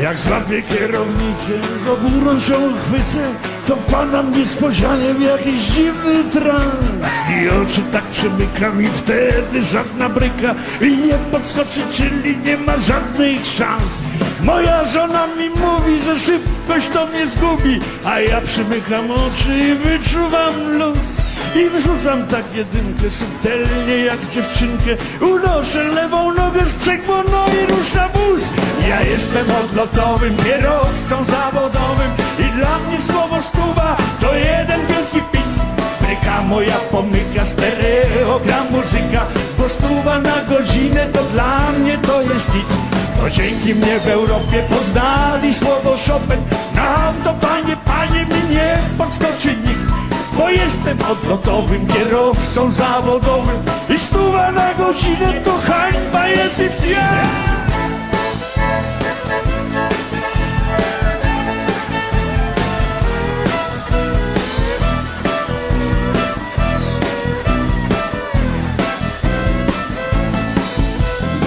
Jak złapię kierownicę, go burączą chwycę, to padam niespodzianie w jakiś dziwny trans. I oczy tak przemykam i wtedy żadna bryka i nie podskoczy, czyli nie ma żadnych szans. Moja żona mi mówi, że szybkość to mnie zgubi, a ja przymykam oczy i wyczuwam luz. I wrzucam tak jedynkę subtelnie jak dziewczynkę. Unoszę lewą nogę z przegłą, no i rusza wóz. Ja jestem odlotowym kierowcą zawodowym I dla mnie słowo stuwa to jeden wielki pic Bryka moja pomyka, stereogram muzyka Bo stuwa na godzinę to dla mnie to jest nic. To dzięki mnie w Europie poznali słowo Chopin. Na autobanie, panie, mi nie podskoczy nikt bo jestem odlotowym kierowcą zawodowym I stuwa na godzinę to hańba jest i wstyd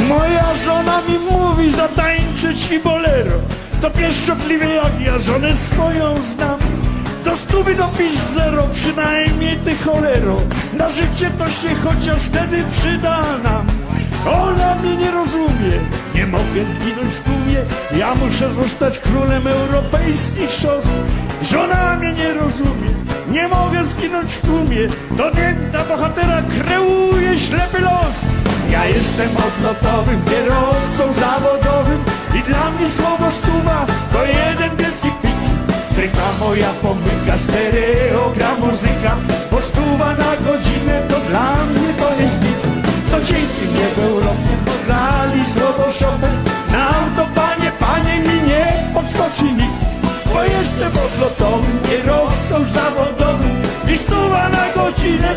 Moja żona mi mówi zatańczyć i bolero. To pieszczotliwie jak ja żonę swoją znam Do stówy dopisz zero, przynajmniej ty cholero. Na życie to się chociaż wtedy przyda nam. Ona mnie nie rozumie, nie mogę zginąć w tłumie. Ja muszę zostać królem europejskich szos. Żona mnie nie rozumie, nie mogę zginąć w tłumie. To nie bohatera kreuje ślepy los. Ja jestem odlotowym kierowcą zawodowym i dla mnie słowo stuwa to jeden wielki pic. Tryka moja pomyka, stereogram muzyka, bo stuwa na godzinę to dla mnie to jest nic. To dzięki mnie w Europie poznali słowo Chopin. Na autobanie, panie, mi nie podskoczy nikt, bo jestem odlotowym kierowcą zawodowym i stuwa na godzinę